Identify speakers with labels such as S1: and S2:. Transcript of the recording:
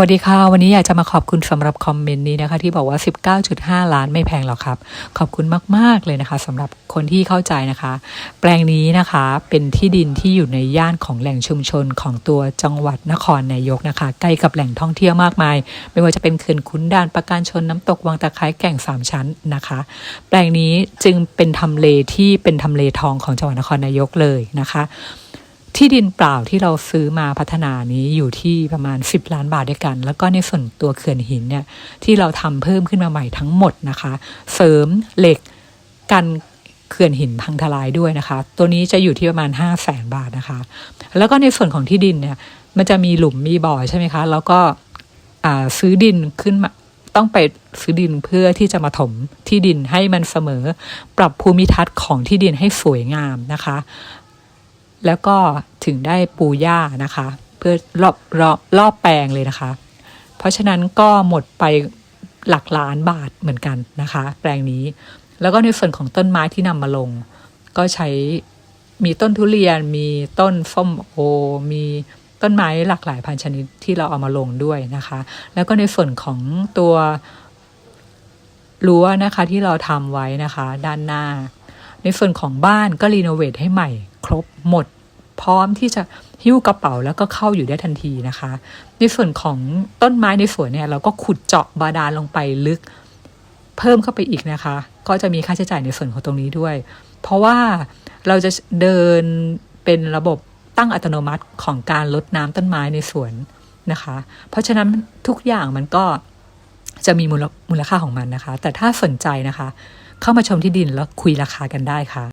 S1: วัสดีค่ะ วันนี้อยากจะมาขอบคุณสำหรับคอมเมนต์นี้นะคะ ที่บอกว่า 19.5 ล้านไม่แพงหรอกครับ ขอบคุณมาก ๆ เลยนะคะสำหรับคนที่เข้าใจนะคะ แปลงนี้นะคะเป็นที่ดินที่อยู่ในย่านของแหล่งชุมชนของตัวจังหวัดนครนายกนะคะ ใกล้กับแหล่งท่องเที่ยวมากมาย ไม่ว่าจะเป็นเขื่อนขุนด่านประการชนน้ำตกวังตะไคร้แก่งสามชั้นนะคะ แปลงนี้จึงเป็นทำเลที่เป็นทำเลทองของจังหวัดนครนายกเลยนะคะ ที่ดินเปล่าที่เราซื้อมาพัฒนานี้อยู่ที่ประมาณ 10 ล้านบาทด้วยกัน แล้วก็ในส่วนตัวเขื่อนหินเนี่ยที่เราทำเพิ่มขึ้นมาใหม่ทั้งหมดนะคะ เสริมเหล็กกันเขื่อนหินพังทลายด้วยนะคะ ตัวนี้จะอยู่ที่ประมาณ 5 0 0แสนบาทนะคะ แล้วก็ในส่วนของที่ดินเนี่ยมันจะมีหลุมมีบ่อใช่ไหมคะ แล้วก็ซื้อดินขึ้นมาต้องไปซื้อดินเพื่อที่จะมาถมที่ดินให้มันเสมอ ปรับภูมิทัศน์ของที่ดินให้สวยงามนะคะ แล้วก็ถึงได้ปูหญ้านะคะ เพื่อรอบรอบรอบแปลงเลยนะคะ เพราะฉะนั้นก็หมดไปหลักล้านบาทเหมือนกันนะคะ แปลงนี้ แล้วก็ในส่วนของต้นไม้ที่นำมาลง ก็ใช้มีต้นทุเรียน มีต้นส้มโอ มีต้นไม้หลากหลายพันธุ์ชนิดที่เราเอามาลงด้วยนะคะ แล้วก็ในส่วนของตัวรั้วนะคะที่เราทำไว้นะคะ ด้านหน้า ในส่วนของบ้านก็รีโนเวทให้ใหม่ ครบหมด พร้อมที่จะหิ้วกระเป๋าแล้วก็เข้าอยู่ได้ทันทีนะคะ ในส่วนของต้นไม้ในสวนเนี่ยเราก็ขุดเจาะบาดาลลงไปลึก เพิ่มเข้าไปอีกนะคะ ก็จะมีค่าใช้จ่ายในส่วนของตรงนี้ด้วย เพราะว่าเราจะเดินเป็นระบบตั้งอัตโนมัติของการลดน้ำต้นไม้ในสวนนะคะ เพราะฉะนั้นทุกอย่างมันก็จะมีมูลมูลค่าของมันนะคะ แต่ถ้าสนใจนะคะ เข้ามาชมที่ดินแล้วคุยราคากันได้ค่ะ